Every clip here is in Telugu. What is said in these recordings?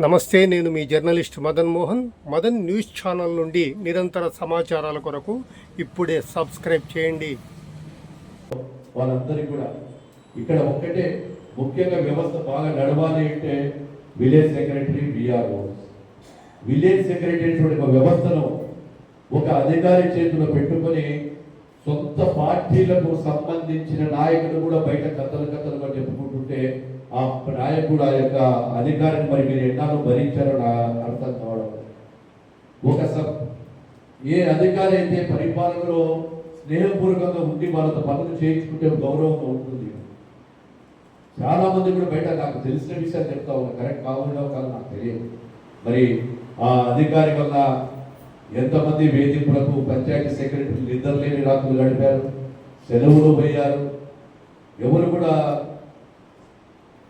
నమస్తే నేను మీ journalist Madan Mohan. Madan news channel నుండి నిరంతర సమాచారాల కొరకు ఇప్పుడే సబ్స్క్రైబ్ చేయండి. వాళ్ళందరికీ కూడా ఇక్కడ ఒక్కటే ముఖ్యంగా వ్యవస్థ బాగా నడవాలి అంటే village secretary VRO village secretary ఒక వ్యవస్థను ఒక అధికారి చేతిలో పెట్టుకొని సొంత పార్టీలకు సంబంధించిన నాయకులు కూడా బయట కథలు కథలుగా చెప్పుకుంటుంటే ఆ నాయకుడు ఆ యొక్క అధికారిని మరి మీరు ఎన్నాళ్ళు భరించారో నా అర్థం కావడం. ఒక సబ్ ఏ అధికారి అయితే పరిపాలనలో స్నేహపూర్వకంగా ఉండి వాళ్ళతో పనులు చేయించుకుంటే గౌరవంగా ఉంటుంది. చాలా మంది కూడా బయట నాకు తెలిసిన విషయాలు చెప్తా ఉన్నా కరెక్ట్ కాకుండా కాదు నాకు తెలియదు. మరి ఆ అధికారి వల్ల ఎంతమంది వేధింపులకు పంచాయతీ సెక్రటరీలు నిద్రలేని రాత్రులు గడిపారు సెలవులు పోయారు. ఎవరు కూడా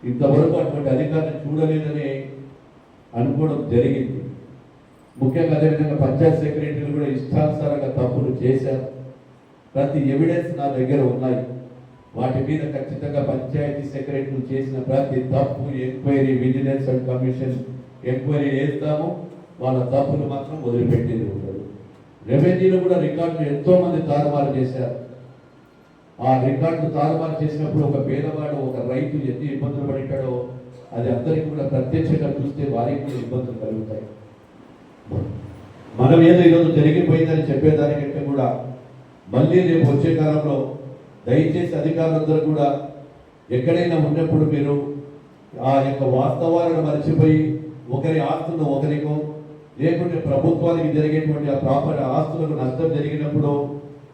ఇంతవరకు అటువంటి అధికారులు చూడలేదని అనుకోవడం జరిగింది. ముఖ్యంగా అదేవిధంగా పంచాయత్ సెక్రటరీలు కూడా ఇష్టానుసారంగా తప్పులు చేశారు. ప్రతి ఎవిడెన్స్ నా దగ్గర ఉన్నాయి. వాటి మీద ఖచ్చితంగా పంచాయతీ సెక్రటరీలు చేసిన ప్రతి తప్పు enquiry vigilance and commission enquiry చేస్తాము. వాళ్ళ తప్పులు మాత్రం వదిలిపెట్టేది ఉండదు. రెవెన్యూలో కూడా రికార్డులు ఎంతోమంది తారుమారు చేశారు. ఆ రికార్డు తారుమారు చేసినప్పుడు ఒక పేదవాడు ఒక రైతు ఎన్ని ఇబ్బందులు పడిటాడో అది అందరికీ కూడా ప్రత్యక్షంగా చూస్తే వారికి కూడా ఇబ్బందులు కలుగుతాయి. మనం ఏదో ఈరోజు జరిగిపోయిందని చెప్పేదానికంటే కూడా మళ్ళీ రేపు వచ్చే కాలంలో దయచేసి అధికారులందరూ కూడా ఎక్కడైనా ఉన్నప్పుడు మీరు ఆ యొక్క వాస్తవాలను మర్చిపోయి ఒకరి ఆస్తులను ఒకరికో లేకుంటే ప్రభుత్వానికి జరిగేటువంటి ఆ ప్రాపర్ ఆస్తులకు నష్టం జరిగినప్పుడు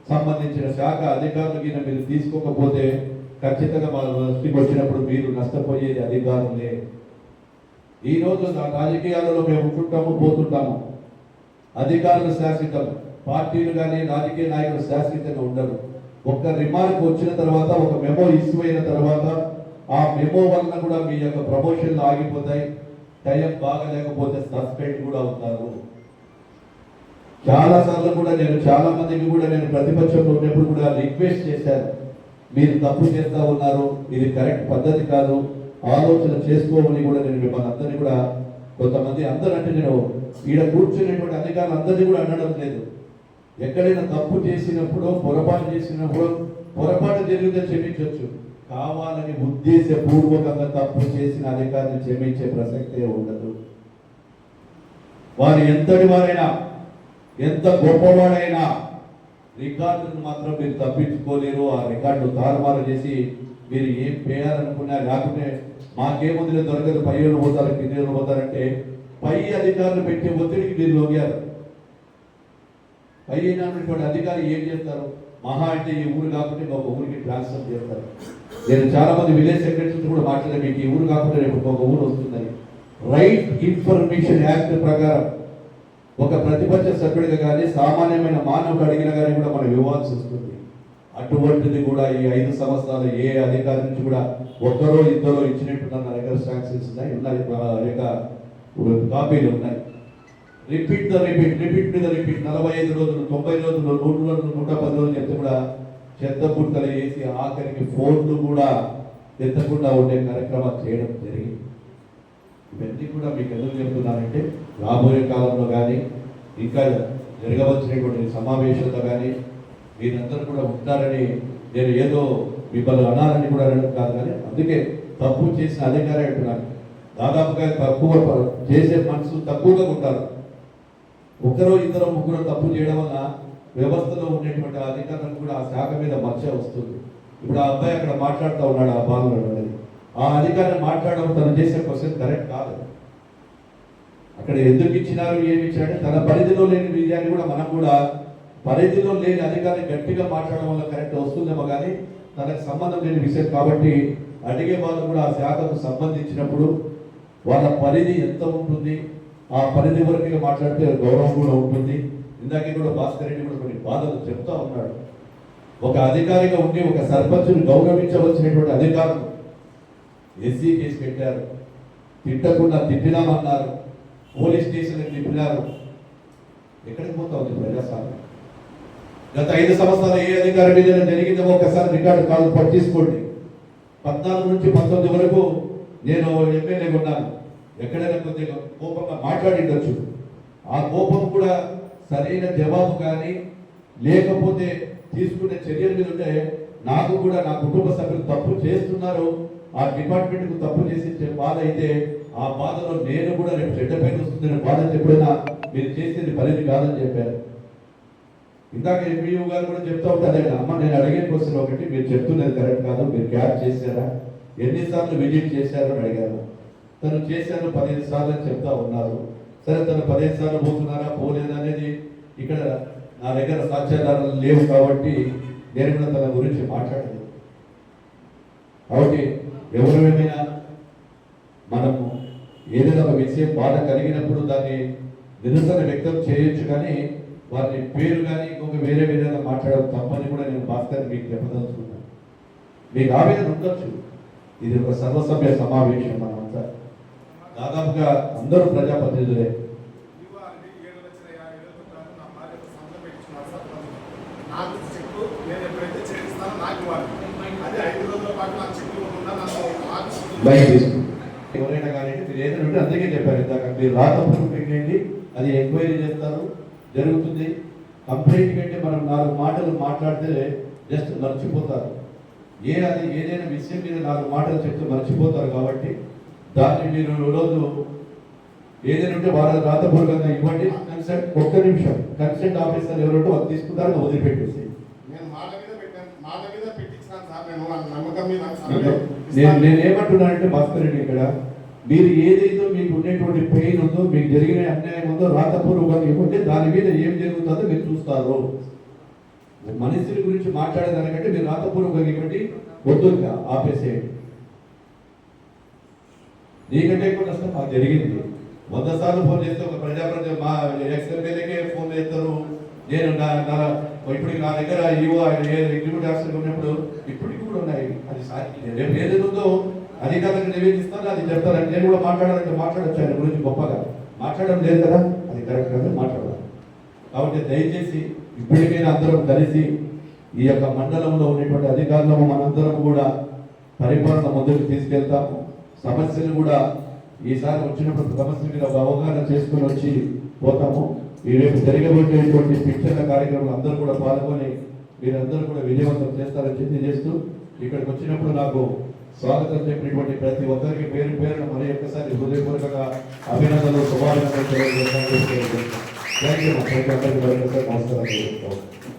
సంబంధించిన శాఖ అధికారులు కింద మీరు తీసుకోకపోతే ఖచ్చితంగా మా దృష్టికి వచ్చినప్పుడు మీరు నష్టపోయేది అధికారులే ఈ రోజు నా రాజకీయాలలో మేము ఉంటుంటాము పోతుంటాము. అధికారులు శాశ్వతం పార్టీలు కానీ రాజకీయ నాయకులు శాశ్వతంగా ఉండరు. ఒక్క రిమార్క్ వచ్చిన తర్వాత ఒక మెమో ఇష్యూ అయిన తర్వాత ఆ మెమో వలన కూడా మీ యొక్క ప్రమోషన్లు ఆగిపోతాయి. టైం బాగా లేకపోతే సస్పెండ్ కూడా అవుతారు. చాలా సార్లు కూడా నేను చాలా మందికి కూడా నేను ప్రతిపక్షంలో ఉన్నప్పుడు కూడా రిక్వెస్ట్ చేశాను. మీరు తప్పు చేస్తా ఉన్నారు ఇది కరెక్ట్ పద్ధతి కాదు ఆలోచన చేసుకోమని కూడా నేను మిమ్మల్ని అందరినీ కూడా కొంతమంది అందరూ అంటే నేను ఈడ కూర్చునేటువంటి అధికారులు అందరినీ కూడా అనడం లేదు. ఎక్కడైనా తప్పు చేసినప్పుడు పొరపాటు చేసినప్పుడు పొరపాటు జరిగితే క్షమించవచ్చు. కావాలని ఉద్దేశపూర్వకంగా తప్పు చేసిన అధికారిని క్షమించే ప్రసక్తే ఉండదు. వారు ఎంతటి వారైనా ఎంత గొప్పవాడైనా రికార్డును మాత్రం మీరు తప్పించుకోలేరు. ఆ రికార్డు తారుమారు చేసి మీరు ఏం చేయాలనుకున్నా లేకుంటే మాకేముందులో దొరకదు. పై ఏళ్ళు పోతారు కింద ఏళ్ళు పోతారంటే పై అధికారులు పెట్టే ఒత్తిడికి మీరు లొంగారు పై అయినటువంటి అధికారి ఏం చేస్తారు? మహా అంటే ఈ ఊరు కాకుండా ఒక ఊరికి ట్రాన్స్ఫర్ చేస్తారు. నేను చాలా మంది విలేజ్ సెక్రటరీస్ కూడా మాట్లాడాను మీకు ఈ ఊరు కాకుండా రేపు ఒక ఊరు వస్తుందని. రైట్ ఇన్ఫర్మేషన్ యాక్ట్ ప్రకారం ఒక ప్రతిపక్ష సభ్యుడిగా కానీ సామాన్యమైన మానవుడు అడిగిన కానీ కూడా మనం ఇవ్వాల్సి వస్తుంది. అటువంటిది కూడా ఈ ఐదు సంవత్సరాలు ఏ అధికారి నుంచి కూడా ఒక్కరో ఇద్దరో ఇచ్చినట్టు నా దగ్గర సాక్షన్స్ ఉన్నాయి ఉన్నాయి. ఆ కాపీలు ఉన్నాయి. రిపీట్ ద రిపీట్ రిపీట్ మీద రిపీట్ నలభై ఐదు రోజులు తొంభై రోజులు నూరు రోజులు నూట పది రోజులు చెప్తే కూడా చెత్త పుట్టలు వేసి ఆఖరికి ఫోన్లు కూడా ఎత్తకుండా ఉండే కార్యక్రమాలు చేయడం జరిగింది. ఇవన్నీ కూడా మీకు ఎందుకు చెప్తున్నానంటే రాబోయే కాలంలో కానీ ఇంకా జరగవలసినటువంటి సమావేశాల్లో కానీ మీరందరూ కూడా ఉంటారని నేను ఏదో మిమ్మల్ని అనాలని కూడా అనడం కాదు కానీ అందుకే తప్పు చేసిన అధికారే అంటున్నాను దాదాపుగా తక్కువ చేసే మనసు తక్కువగా ఉంటారు. ఒకరో ఇద్దరు ముగ్గురు తప్పు చేయడం వల్ల వ్యవస్థలో ఉండేటువంటి అధికారులకు కూడా ఆ శాఖ మీద మచ్చ వస్తుంది. ఇప్పుడు ఆ అబ్బాయి అక్కడ మాట్లాడుతూ ఉన్నాడు ఆ బాధలు అనేది. ఆ అధికారి మాట్లాడడం తను చేసే క్వశ్చన్ కరెక్ట్ కాదు. అక్కడ ఎందుకు ఇచ్చినారు ఏమి ఇచ్చారంటే తన పరిధిలో లేని విజయాన్ని కూడా మనం కూడా పరిధిలో లేని అధికారాన్ని గట్టిగా మాట్లాడడం వల్ల కరెక్ట్ వస్తుందేమో కానీ తనకు సంబంధం లేని విషయం కాబట్టి అడిగే వాళ్ళు కూడా ఆ శాఖకు సంబంధించినప్పుడు వాళ్ళ పరిధి ఎంత ఉంటుంది ఆ పరిధి వరకు మాట్లాడితే గౌరవం కూడా ఉంటుంది. ఇందాకే కూడా భాస్కర్ రెడ్డి కూడా కొన్ని బాధలు చెప్తా ఉన్నాడు. ఒక అధికారిగా ఉండి ఒక సర్పంచుని గౌరవించవలసినటువంటి అధికారం ఎస్సీ కేసు పెట్టారు. తిట్టకుండా తిట్టినామన్నారు. పోలీస్ స్టేషన్కి తిప్పినారు. ఎక్కడికి పోతా ఉంది ప్రజాస్వామ్యం? గత ఐదు సంవత్సరాలు ఏ అధికారి మీద జరిగిందో ఒకసారి రికార్డు కాదు పట్టించుకోండి. పద్నాలుగు నుంచి పంతొమ్మిది వరకు నేను ఎమ్మెల్యేగా ఉన్నాను. ఎక్కడైనా కొద్దిగా కోపంగా మాట్లాడిండొచ్చు. ఆ కోపం కూడా సరైన జవాబు కానీ లేకపోతే తీసుకునే చర్యల మీద ఉంటే నాకు కూడా నా కుటుంబ సభ్యులు తప్పు చేస్తున్నారు ఆ డిపార్ట్మెంట్కు తప్పు చేసి బాధ అయితే ఆ బాధలో నేను కూడా రేపు చెడ్డ పైన వస్తుందని బాధ ఎప్పుడైనా మీరు చేసేది పరిధి కాదని చెప్పారు. ఇందాక ఎంపీఓ గారు కూడా చెప్తా ఉంటారు అమ్మ నేను అడిగే క్వశ్చన్ ఒకటి మీరు చెప్తున్నది కరెక్ట్ కాదు మీరు క్యాబ్ చేశారా? ఎన్నిసార్లు విజిట్ చేశారు అని అడిగారు. తను చేశాను పదిహేను సార్లు అని చెప్తా ఉన్నారు. సరే తను పదిహేను సార్లు పోతున్నారా పోలేదనేది ఇక్కడ నా దగ్గర సాక్ష్యాధారాలు లేవు కాబట్టి నేను కూడా తన గురించి మాట్లాడదు. కాబట్టి ఎవరు ఏమైనా మనము ఏదైనా ఒక విషయం బాధ కలిగినప్పుడు దాన్ని నిరసన వ్యక్తం చేయొచ్చు కానీ వారి పేరు కానీ ఇంకొక వేరే విధంగా మాట్లాడడం తప్పని కూడా నేను భాస్కర్ మీకు చెప్పదలుచుకున్నాను. మీకు ఆవేదన ఉండొచ్చు. ఇది ఒక సర్వసభ్య సమావేశం మనమంతా దాదాపుగా అందరూ ప్రజాప్రతినిధులే నాకు చెక్కు నేను ఎప్పుడైతే చేస్తానో నాకు ఇవ్వాలి అదే ఐదు రోజుల పాటు నాకు చెక్కు ఇవ్వకుండా నన్ను ఆఫీస్ బయట తీసుకుంటాం ఎవరైనా కానీ మీరు ఏదైనా ఉంటే అందుకే చెప్పారు ఇందాక మీరు రాతపూర్వకం పెట్టండి అది ఎంక్వైరీ చేస్తారు. జరుగుతుంది. కంప్లైంట్ కంటే మనం నాలుగు మాటలు మాట్లాడితే జస్ట్ మర్చిపోతారు. ఏ అది ఏదైనా విషయం మీద నాలుగు మాటలు చెప్తే మర్చిపోతారు కాబట్టి దాన్ని మీరు రోజు ఏదైనా ఉంటే వాళ్ళ రాతపూర్వకంగా ఇవ్వండి. కన్సెంట్ ఒక్క నిమిషం. కన్సెంట్ ఆఫీసర్ ఎవరుంటే వాళ్ళు తీసుకుంటారో వదిలిపెట్టేసి నేను మాట మీద పెట్టాను మాట మీద పెట్టించినాను సార్ నేను నేను నేను ఏమంటున్నానంటే భాస్కర్ రెడ్డి ఇక్కడ మీరు ఏదైతే మీకు ఉండేటువంటి పెయిన్ ఉందో మీకు జరిగిన అన్యాయం ఉందో రాతపూర్వకంగా ఇవ్వండి దాని మీద ఏం జరుగుతుందో మీరు చూస్తారు. మనిషిని గురించి మాట్లాడేదానికంటే మీరు రాతపూర్వకంగా ఇవ్వండి వద్దు ఆపేసేయండి. నీకంటే ఎక్కువ నష్టం మాకు జరిగింది. వంద సార్లు ఫోన్ చేస్తే ఒక ప్రజాప్రతి మా ఎక్స్ ఎమ్మెల్యేకే ఫోన్ చేస్తారు. నేను నా ఇప్పుడు నా దగ్గర ఈవో ఎగ్జిక్యూటివ్ ఆఫీసర్ ఉన్నప్పుడు ఇప్పటికి కూడా ఉన్నాయి అది సాధ్యం రేపు ఏదైతే ఉందో అధికారులకు నివేదిస్తాను అది చెప్తారని నేను కూడా మాట్లాడాలంటే మాట్లాడచ్చు ఆయన గురించి గొప్పగా. మాట్లాడడం లేదు కదా? అది కరెక్ట్ కాదు మాట్లాడాలి కాబట్టి దయచేసి ఇప్పటికైనా అందరం కలిసి ఈ యొక్క మండలంలో ఉన్నటువంటి అధికారులము మనందరం కూడా పరిపాలన ముందుకు తీసుకెళ్తాము. సమస్యలు కూడా ఈసారి వచ్చినప్పుడు సమస్య మీద ఒక అవగాహన చేసుకుని వచ్చి పోతాము. ఈ రేపు జరగబోయేటువంటి శిక్షణ కార్యక్రమాలు అందరూ కూడా పాల్గొని మీరందరూ కూడా విజయవంతం చేస్తారని చెప్పి చేస్తూ ఇక్కడికి వచ్చినప్పుడు నాకు స్వాగతం చెప్పినటువంటి ప్రతి ఒక్కరికి పేరు పేరును మరి ఒక్కసారి హృదయపూర్వకంగా అభినందనలు శుభాభినందనలు తెలియజేస్తాను. థ్యాంక్ యూ అందరికీ మరొకసారి నమస్కారం